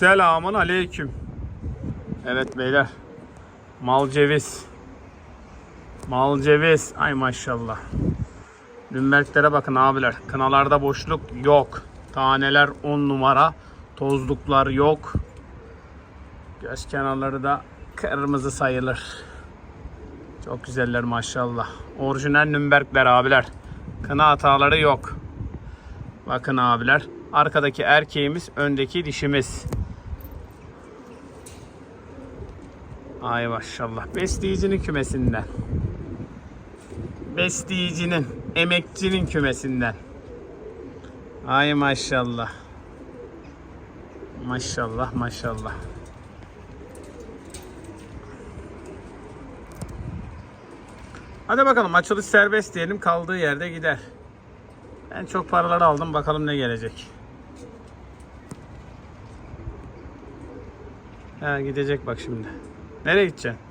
Selamun aleyküm. Evet beyler. Mal ceviz. Mal ceviz. Ay maşallah. Nürnberglere bakın abiler. Kınalarda boşluk yok. Taneler 10 numara. Tozluklar yok. Göz kenarları da kırmızı sayılır. Çok güzeller maşallah. Orijinal Nürnbergler abiler. Kına hataları yok. Bakın abiler. Arkadaki erkeğimiz, öndeki dişimiz. Ay maşallah. Besleyicinin kümesinden. Besleyicinin, emekçinin kümesinden. Ay maşallah. Maşallah maşallah. Hadi bakalım açılış serbest diyelim kaldığı yerde gider. Ben çok paralar aldım bakalım ne gelecek. Ha gidecek bak şimdi. Nereye gideceksin?